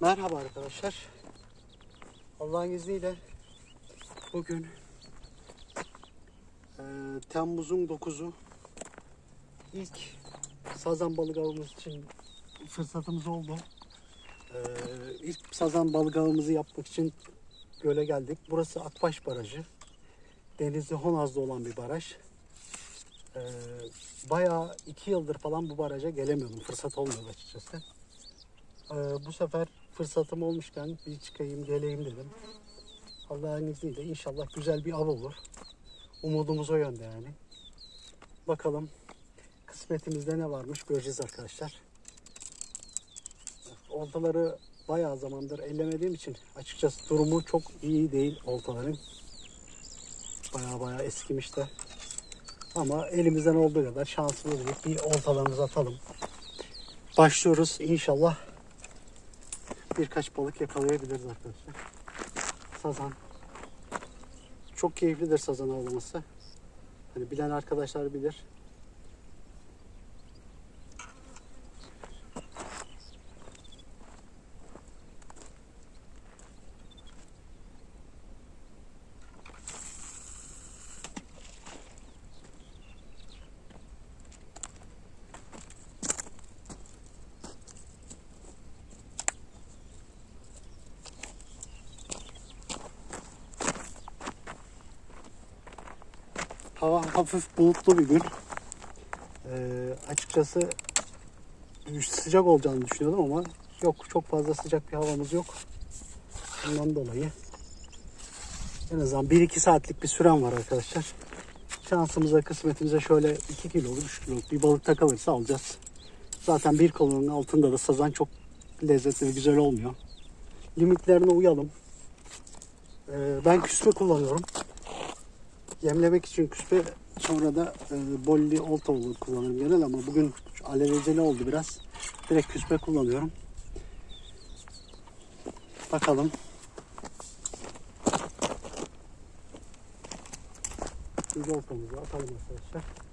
Merhaba arkadaşlar. Allah'ın izniyle bugün eee, Temmuz'un 9'u ilk sazan balık avımız için fırsatımız oldu. Eee ilk sazan balık avımızı yapmak için göle geldik. Burası Akbaş Barajı. Denizli Honaz'da olan bir baraj. Eee bayağı iki yıldır falan bu baraja gelemiyordum. Fırsat olmuyordu açıkçası. Ee, bu sefer fırsatım olmuşken bir çıkayım geleyim dedim. Allah'ın izniyle inşallah güzel bir av olur. Umudumuz o yönde yani. Bakalım kısmetimizde ne varmış göreceğiz arkadaşlar. Oltaları bayağı zamandır ellemediğim için açıkçası durumu çok iyi değil oltaların. Bayağı bayağı eskimiş de. Ama elimizden olduğu kadar şansımız bir oltalarımızı atalım. Başlıyoruz inşallah birkaç balık yakalayabiliriz arkadaşlar. Sazan. Çok keyiflidir sazan avlaması. Hani bilen arkadaşlar bilir. Hafif bulutlu bir gün. Ee, açıkçası sıcak olacağını düşünüyordum ama yok çok fazla sıcak bir havamız yok. Bundan dolayı en azından 1-2 saatlik bir süren var arkadaşlar. Şansımıza kısmetimize şöyle 2 kiloluk 3 kiloluk bir balık takılırsa alacağız. Zaten bir kolonun altında da sazan çok lezzetli ve güzel olmuyor. Limitlerine uyalım. Ee, ben küspe kullanıyorum. Yemlemek için küspe sonra da e, bolli olta kullanırım genel ama bugün alelacele oldu biraz. Direkt küspe kullanıyorum. Bakalım. Şimdi oltamızı atalım arkadaşlar.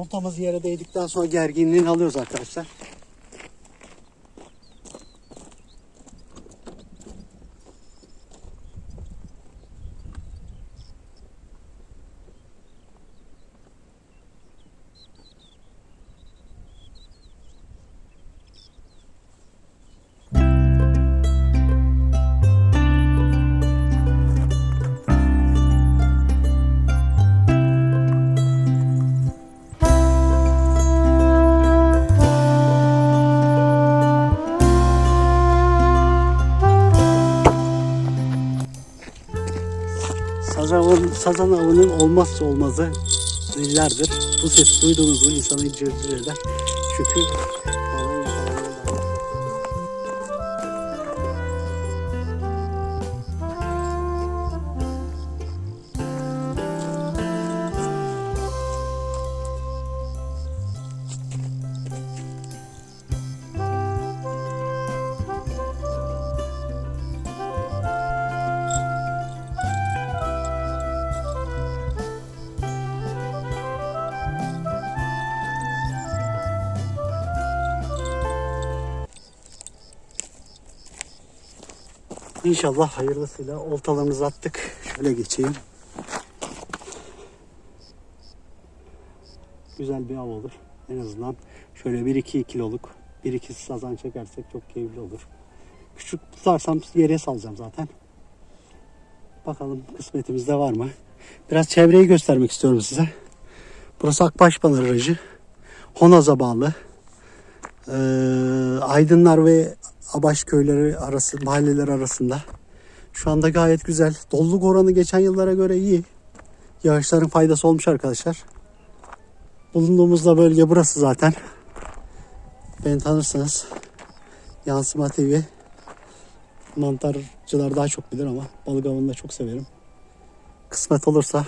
Oltamız yere değdikten sonra gerginliğini alıyoruz arkadaşlar. Sazan, avının olmazsa olmazı zillerdir. Bu ses duyduğunuz mu insanı cırcır eder. Çünkü İnşallah hayırlısıyla oltalarımızı attık. Şöyle geçeyim. Güzel bir av olur. En azından şöyle 1-2 kiloluk 1-2 sazan çekersek çok keyifli olur. Küçük tutarsam yere salacağım zaten. Bakalım kısmetimizde var mı? Biraz çevreyi göstermek istiyorum size. Burası Akbaşpınar Aracı. Honaz'a bağlı. Ee, Aydınlar ve Abaş köyleri arası, mahalleler arasında Şu anda gayet güzel. Doluluk oranı geçen yıllara göre iyi. Yağışların faydası olmuş arkadaşlar. Bulunduğumuz da bölge burası zaten. Beni tanırsınız. Yansıma TV. Mantarcılar daha çok bilir ama balık avını da çok severim. Kısmet olursa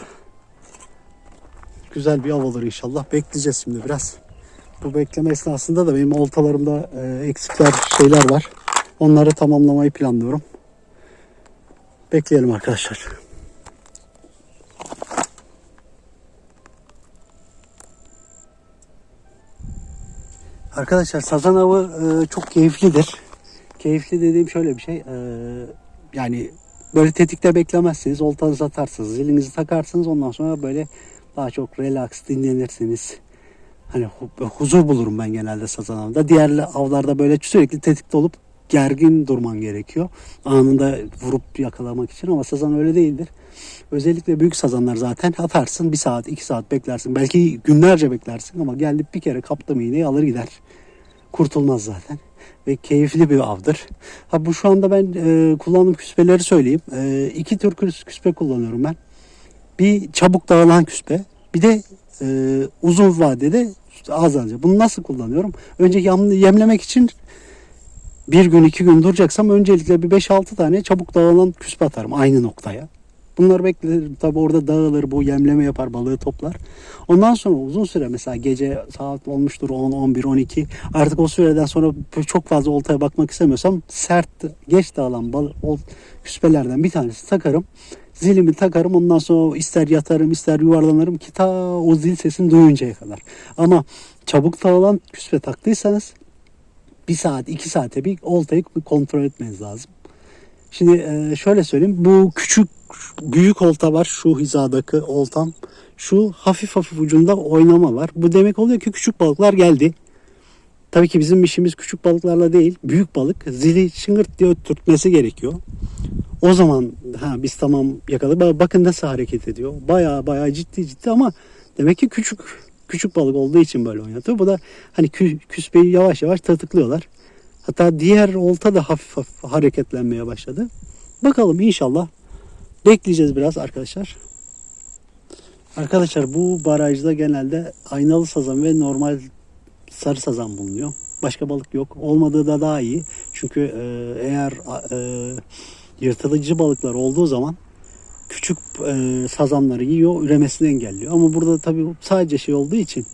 güzel bir av olur inşallah. Bekleyeceğiz şimdi biraz. Bu bekleme esnasında da benim oltalarımda e, eksikler şeyler var. Onları tamamlamayı planlıyorum. Bekleyelim arkadaşlar. Arkadaşlar sazan avı e, çok keyiflidir. Keyifli dediğim şöyle bir şey. e, yani böyle tetikte beklemezsiniz. Oltanızı atarsınız. Zilinizi takarsınız. Ondan sonra böyle daha çok relax dinlenirsiniz. Hani hu- huzur bulurum ben genelde sazan avında. Diğer avlarda böyle sürekli tetikte olup gergin durman gerekiyor. Anında vurup yakalamak için ama sazan öyle değildir. Özellikle büyük sazanlar zaten atarsın bir saat iki saat beklersin. Belki günlerce beklersin ama geldi bir kere kaptı mı iğneyi alır gider. Kurtulmaz zaten. Ve keyifli bir avdır. Ha bu şu anda ben e, kullandığım küspeleri söyleyeyim. E, iki tür küs- küspe kullanıyorum ben. Bir çabuk dağılan küspe. Bir de e, uzun vadede az önce. Bunu nasıl kullanıyorum? Önce yam- yemlemek için bir gün iki gün duracaksam öncelikle bir 5-6 tane çabuk dağılan küspe atarım aynı noktaya. Bunları beklerim. Tabi orada dağılır bu yemleme yapar balığı toplar. Ondan sonra uzun süre mesela gece saat olmuştur 10, 11, 12 artık o süreden sonra çok fazla oltaya bakmak istemiyorsam sert geç dağılan balık, küspelerden bir tanesi takarım. Zilimi takarım ondan sonra ister yatarım ister yuvarlanırım ki ta o zil sesini duyuncaya kadar. Ama çabuk dağılan küspe taktıysanız bir saat iki saate bir oltayı kontrol etmeniz lazım. Şimdi e, şöyle söyleyeyim. Bu küçük büyük olta var. Şu hizadaki oltam. Şu hafif hafif ucunda oynama var. Bu demek oluyor ki küçük balıklar geldi. Tabii ki bizim işimiz küçük balıklarla değil. Büyük balık zili çıngırt diye öttürtmesi gerekiyor. O zaman ha biz tamam yakaladık. Bak- Bakın nasıl hareket ediyor. Baya baya ciddi ciddi ama demek ki küçük küçük balık olduğu için böyle oynatıyor. Bu da hani kü, küspeyi yavaş yavaş tırtıklıyorlar. Hatta diğer olta da hafif hafif hareketlenmeye başladı. Bakalım inşallah. Bekleyeceğiz biraz arkadaşlar. Arkadaşlar bu barajda genelde aynalı sazan ve normal sarı sazan bulunuyor. Başka balık yok. Olmadığı da daha iyi. Çünkü eğer e, yırtılıcı balıklar olduğu zaman küçük e, sazanları yiyor, üremesini engelliyor. Ama burada tabii sadece şey olduğu için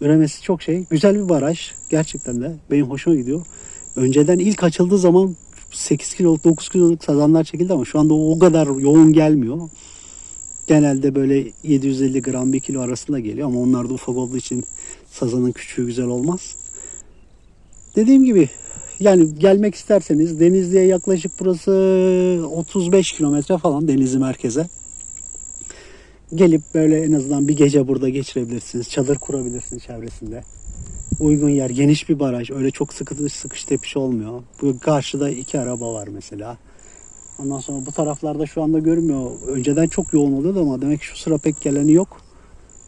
üremesi çok şey. Güzel bir baraj. Gerçekten de benim hoşuma gidiyor. Önceden ilk açıldığı zaman 8 kiloluk 9 kiloluk sazanlar çekildi ama şu anda o kadar yoğun gelmiyor. Genelde böyle 750 gram 1 kilo arasında geliyor ama onlar da ufak olduğu için sazanın küçüğü güzel olmaz. Dediğim gibi yani gelmek isterseniz Denizli'ye yaklaşık burası 35 kilometre falan Denizli merkeze. Gelip böyle en azından bir gece burada geçirebilirsiniz. Çadır kurabilirsiniz çevresinde uygun yer, geniş bir baraj. Öyle çok sıkı sıkış tepiş olmuyor. Bu karşıda iki araba var mesela. Ondan sonra bu taraflarda şu anda görünmüyor. Önceden çok yoğun oluyordu ama demek ki şu sıra pek geleni yok.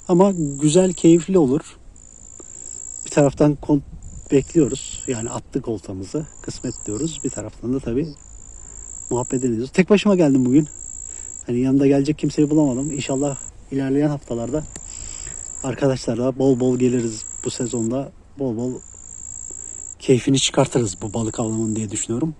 Ama güzel, keyifli olur. Bir taraftan bekliyoruz. Yani attık oltamızı. Kısmet diyoruz. Bir taraftan da tabii muhabbet ediyoruz. Tek başıma geldim bugün. Hani yanımda gelecek kimseyi bulamadım. İnşallah ilerleyen haftalarda arkadaşlarla bol bol geliriz bu sezonda. Bol bol keyfini çıkartırız bu balık avlamanın diye düşünüyorum.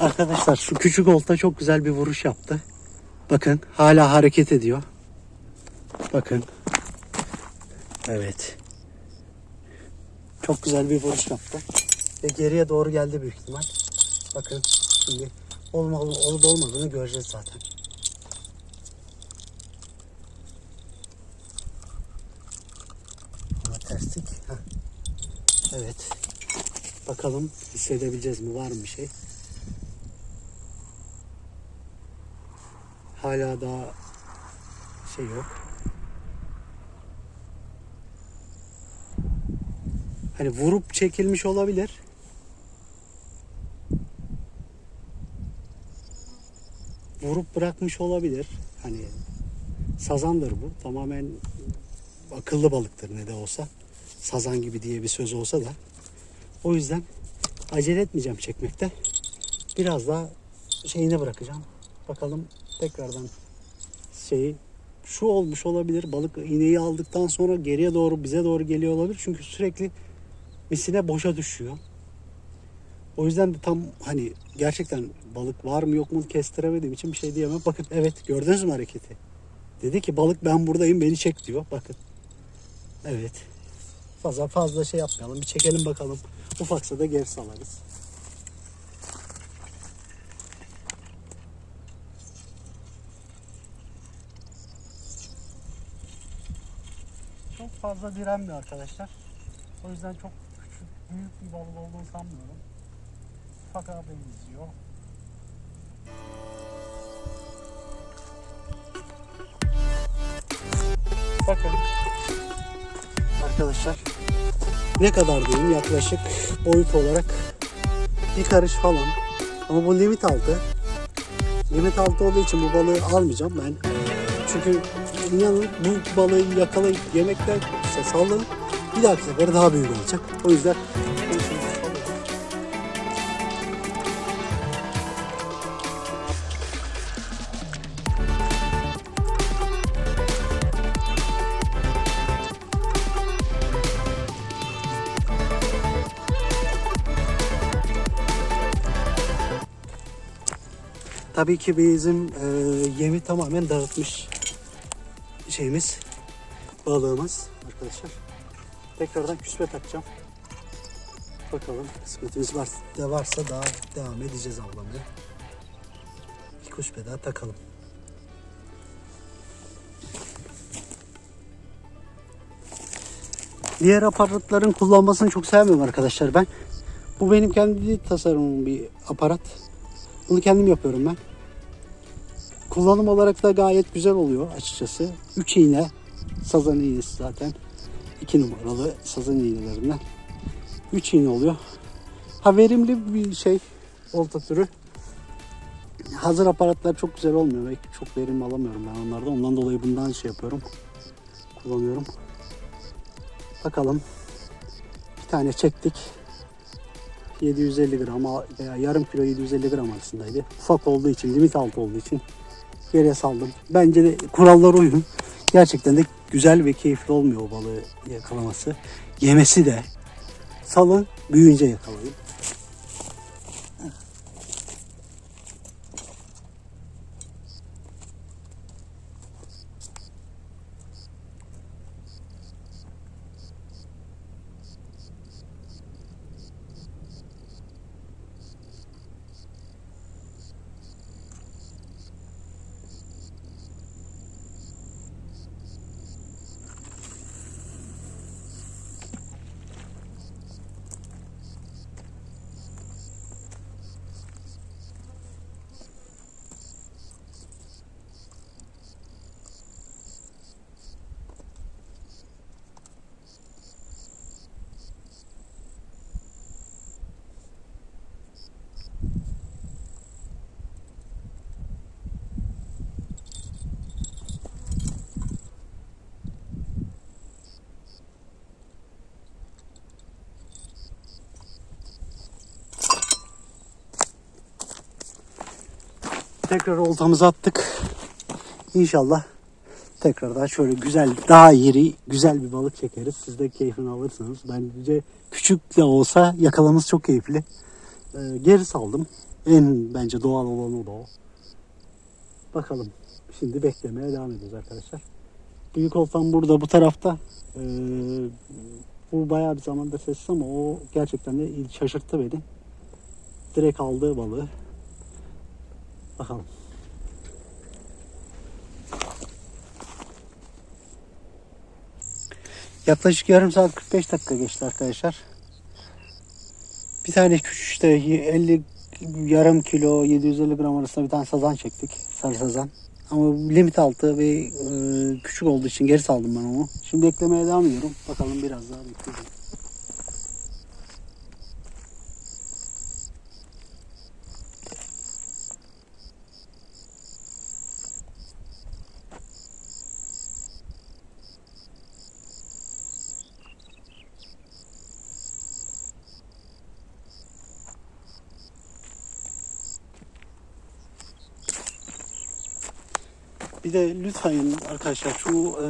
Arkadaşlar şu küçük olta çok güzel bir vuruş yaptı. Bakın hala hareket ediyor. Bakın. Evet. Çok güzel bir vuruş yaptı. Ve geriye doğru geldi büyük ihtimal. Bakın şimdi olma, olup olmadığını göreceğiz zaten. Ama terslik. Heh. Evet. Bakalım hissedebileceğiz mi? Var mı bir şey? Hala daha şey yok. Hani vurup çekilmiş olabilir. Vurup bırakmış olabilir. Hani sazandır bu. Tamamen akıllı balıktır ne de olsa. Sazan gibi diye bir söz olsa da. O yüzden acele etmeyeceğim çekmekte. Biraz daha şeyine bırakacağım. Bakalım tekrardan şeyi şu olmuş olabilir. Balık iğneyi aldıktan sonra geriye doğru bize doğru geliyor olabilir. Çünkü sürekli misine boşa düşüyor. O yüzden de tam hani gerçekten balık var mı yok mu kestiremediğim için bir şey diyemem. Bakın evet gördünüz mü hareketi? Dedi ki balık ben buradayım beni çek diyor. Bakın. Evet. Fazla fazla şey yapmayalım. Bir çekelim bakalım. Ufaksa da geri salarız. Fazla direnmiyor arkadaşlar. O yüzden çok küçük, büyük bir balık olduğunu sanmıyorum. Fakat benziyor. Bakın. Arkadaşlar ne kadar diyeyim yaklaşık boyut olarak bir karış falan. Ama bu limit altı. Limit altı olduğu için bu balığı almayacağım ben. Çünkü inanın bu balığı yakalayıp yemekten işte sallanıp bir dahaki sefere daha büyük olacak. O yüzden. Tabii ki bizim e, yemi tamamen dağıtmış şeyimiz, balığımız arkadaşlar. Tekrardan küspe takacağım. Bakalım kısmetimiz var, de varsa daha devam edeceğiz avlamaya. Bir küspe daha takalım. Diğer aparatların kullanmasını çok sevmiyorum arkadaşlar ben. Bu benim kendi tasarımım bir aparat. Bunu kendim yapıyorum ben. Kullanım olarak da gayet güzel oluyor açıkçası. 3 iğne sazan iğnesi zaten. 2 numaralı sazan iğnelerinden. 3 iğne oluyor. Ha verimli bir şey olta türü. Hazır aparatlar çok güzel olmuyor ve çok verim alamıyorum ben onlardan. Ondan dolayı bundan şey yapıyorum. Kullanıyorum. Bakalım. Bir tane çektik. 750 gram veya yarım kilo 750 gram arasındaydı. Ufak olduğu için, limit altı olduğu için geriye saldım. Bence de kurallara uyun. Gerçekten de güzel ve keyifli olmuyor o balığı yakalaması. Yemesi de. Salın, büyüyünce yakalayın. Tekrar oltamızı attık. İnşallah tekrar daha şöyle güzel, daha iri, güzel bir balık çekeriz. Siz de keyfini alırsınız. Bence küçük de olsa yakalaması çok keyifli. Ee, geri saldım. En bence doğal olanı da o. Bakalım. Şimdi beklemeye devam ediyoruz arkadaşlar. Büyük oltam burada bu tarafta. Ee, bu bayağı bir zamandır sessiz ama o gerçekten de şaşırttı beni. Direkt aldığı balığı. Bakalım. Yaklaşık yarım saat 45 dakika geçti arkadaşlar. Bir tane küçük işte 50 yarım kilo 750 gram arasında bir tane sazan çektik. Sarı sazan. Ama limit altı ve e, küçük olduğu için geri saldım ben onu. Şimdi eklemeye devam ediyorum. Bakalım biraz daha bekleyeceğim. Bir de lütfen arkadaşlar şu e,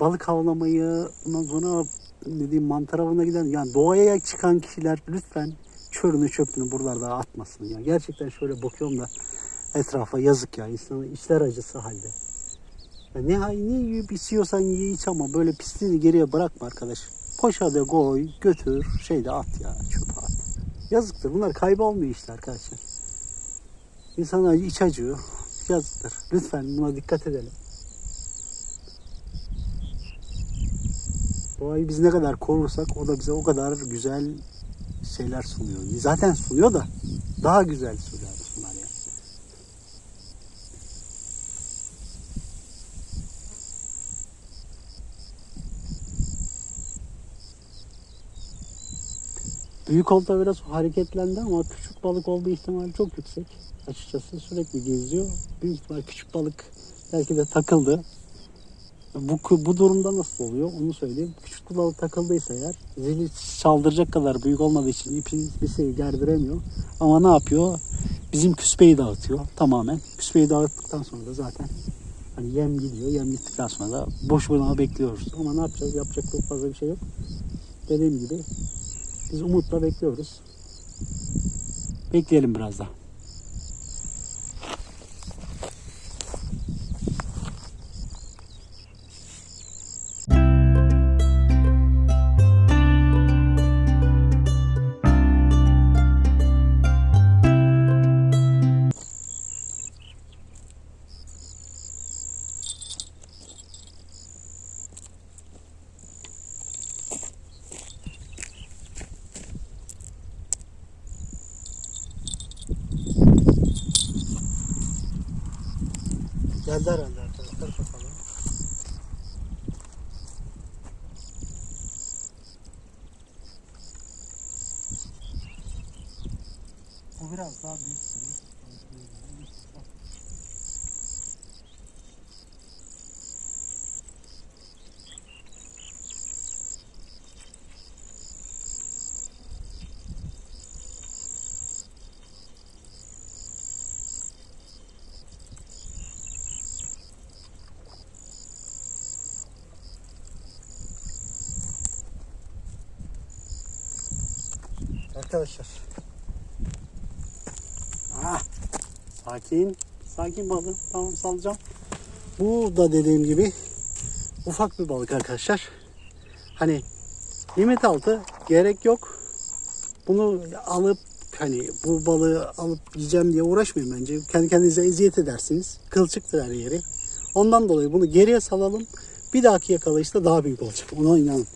balık avlamayı ondan sonra ne diyeyim mantar avına giden yani doğaya çıkan kişiler lütfen çörünü çöpünü buralarda atmasın ya. Gerçekten şöyle bakıyorum da etrafa yazık ya insanın içler acısı halde. Ya ne, ne yiyip içiyorsan ye iç ama böyle pisliğini geriye bırakma arkadaş. Poşada koy götür şeyde at ya çöpe at. Yazıktır bunlar kaybolmuyor işte arkadaşlar. İnsana iç acıyor. Yazıktır. Lütfen buna dikkat edelim. Doğayı biz ne kadar korursak o da bize o kadar güzel şeyler sunuyor. Zaten sunuyor da daha güzel sunuyor sunar yani. Büyük olta biraz hareketlendi ama küçük balık olduğu ihtimali çok yüksek. Açıkçası sürekli geziyor. Büyük ihtimal küçük balık belki de takıldı. Bu, bu durumda nasıl oluyor onu söyleyeyim. Küçük balık takıldıysa eğer zili çaldıracak kadar büyük olmadığı için ipin bir şey gerdiremiyor. Ama ne yapıyor? Bizim küspeyi dağıtıyor tamamen. Küspeyi dağıttıktan sonra da zaten hani yem gidiyor. Yem gittikten sonra da boş bulama bekliyoruz. Ama ne yapacağız? Yapacak çok fazla bir şey yok. Dediğim gibi biz umutla bekliyoruz. Bekleyelim biraz daha. Arkadaşlar. Ah, sakin. Sakin balık. Tamam salacağım. Bu da dediğim gibi ufak bir balık arkadaşlar. Hani limit altı gerek yok. Bunu alıp hani bu balığı alıp yiyeceğim diye uğraşmayın bence. Kendi kendinize eziyet edersiniz. Kılçıktır her yeri. Ondan dolayı bunu geriye salalım. Bir dahaki yakalayışta daha büyük olacak. Ona inanın.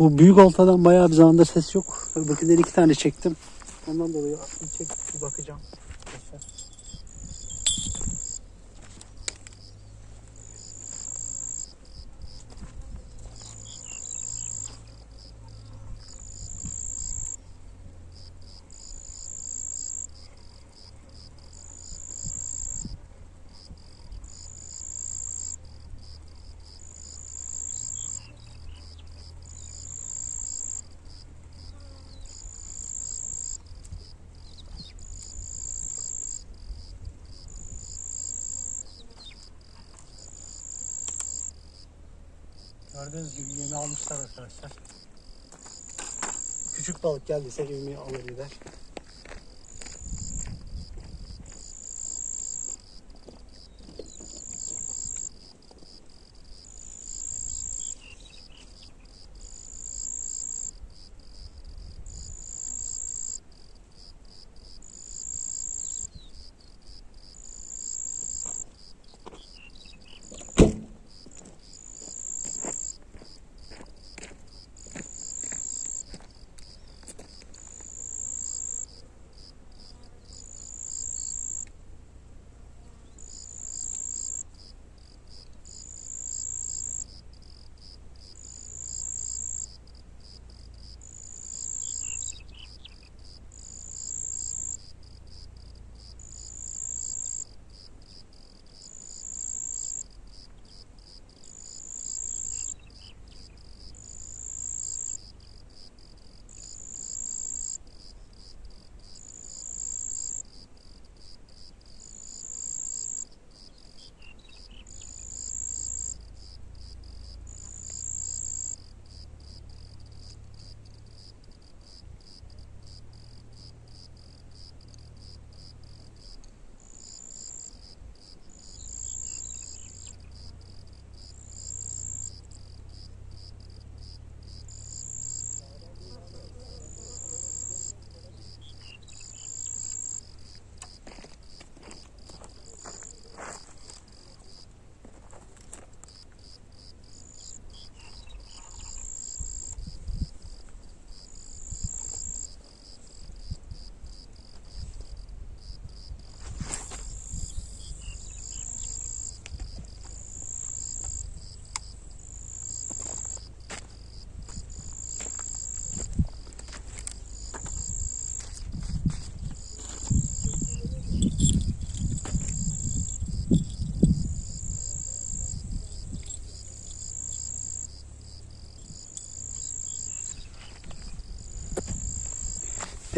Bu büyük oltadan bayağı bir zamanda ses yok. Öbürkünden iki tane çektim. Ondan dolayı bir çek bir bakacağım. Arkadaşlar. Gördüğünüz gibi yemi almışlar arkadaşlar. Küçük balık geldiyse yemi alır gider.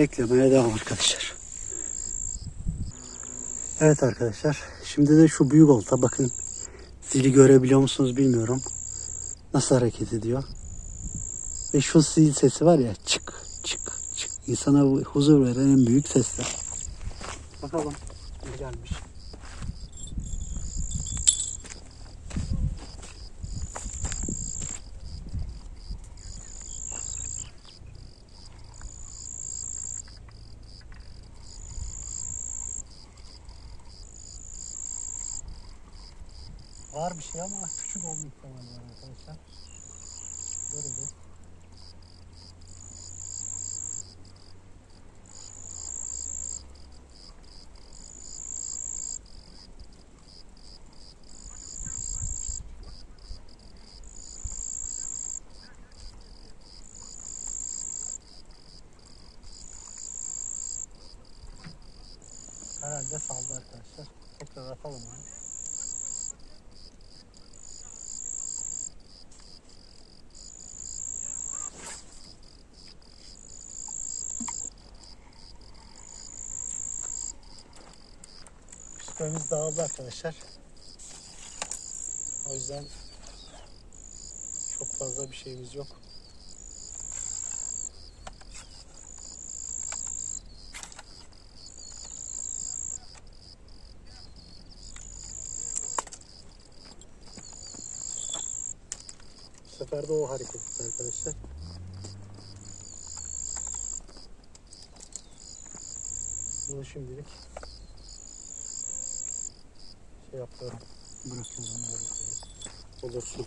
Beklemeye devam arkadaşlar. Evet arkadaşlar. Şimdi de şu büyük olta bakın. Zili görebiliyor musunuz bilmiyorum. Nasıl hareket ediyor. Ve şu zil sesi var ya çık çık çık. İnsana huzur veren en büyük sesler. Bakalım ne gelmiş. Var bir şey ama küçük olma ihtimali var arkadaşlar. Böyle bir. Herhalde saldı arkadaşlar. Tekrar atalım onu. Küspemiz dağıldı arkadaşlar. O yüzden çok fazla bir şeyimiz yok. Bu sefer de o hareket etti arkadaşlar. Bunu şimdilik şey yapıyorum. Bırakıyorum böyle şey. Olursun.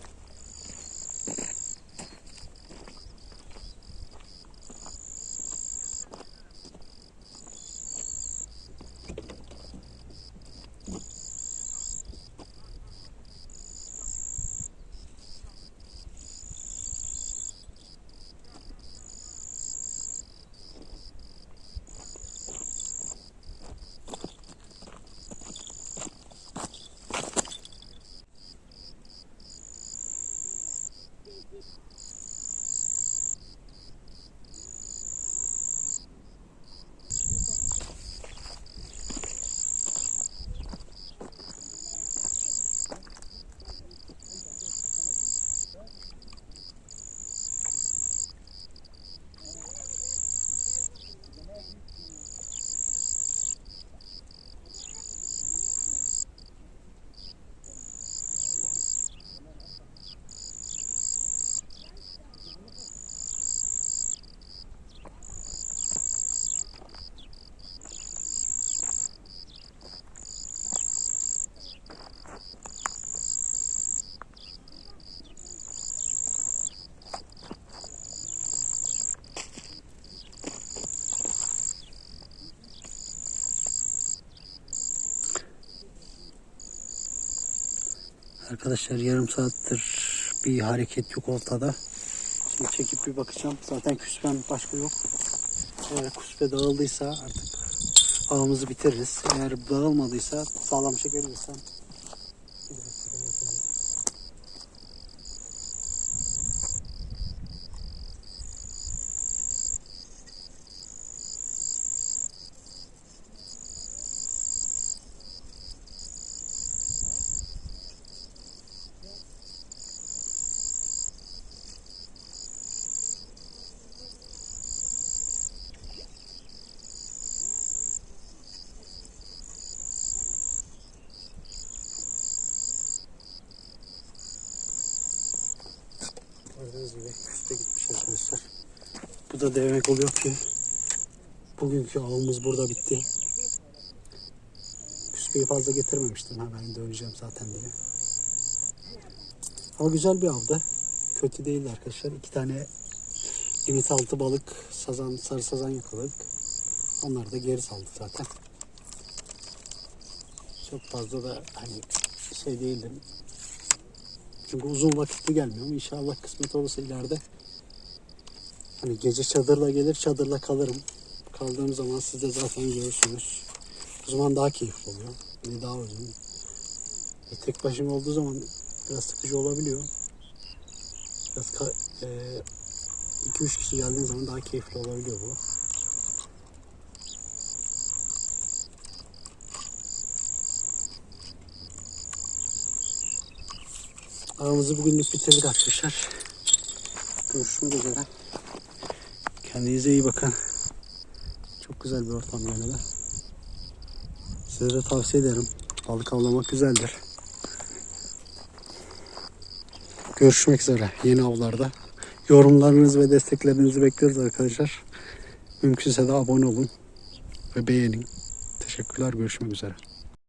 Arkadaşlar yarım saattir bir hareket yok ortada. Şimdi çekip bir bakacağım. Zaten küspen başka yok. Eğer küspe dağıldıysa artık avımızı bitiririz. Eğer dağılmadıysa sağlam çekebilirsem bir dakika bakalım. Gördüğünüz gibi küste gitmiş arkadaşlar. Bu da demek oluyor ki bugünkü avımız burada bitti. Küspeyi fazla getirmemiştim hemen döneceğim zaten diye. Ama güzel bir avdı. Kötü değildi arkadaşlar. İki tane limit altı balık, sazan, sarı sazan yakaladık. Onlar da geri saldı zaten. Çok fazla da hani şey değildim. Çünkü uzun vakitli gelmiyorum. İnşallah kısmet olursa ileride hani gece çadırla gelir çadırla kalırım. Kaldığım zaman siz de zaten görürsünüz. O zaman daha keyifli oluyor. Ne daha uzun. E, tek başıma olduğu zaman biraz sıkıcı olabiliyor. Biraz ka- e, 2-3 kişi geldiğin zaman daha keyifli olabiliyor bu. Avımızı bugünlük bitirdik arkadaşlar. Görüşmek üzere. Kendinize iyi bakın. Çok güzel bir ortam gene de. Size de tavsiye ederim. Balık avlamak güzeldir. Görüşmek üzere yeni avlarda. Yorumlarınızı ve desteklerinizi bekliyoruz arkadaşlar. Mümkünse de abone olun ve beğenin. Teşekkürler. Görüşmek üzere.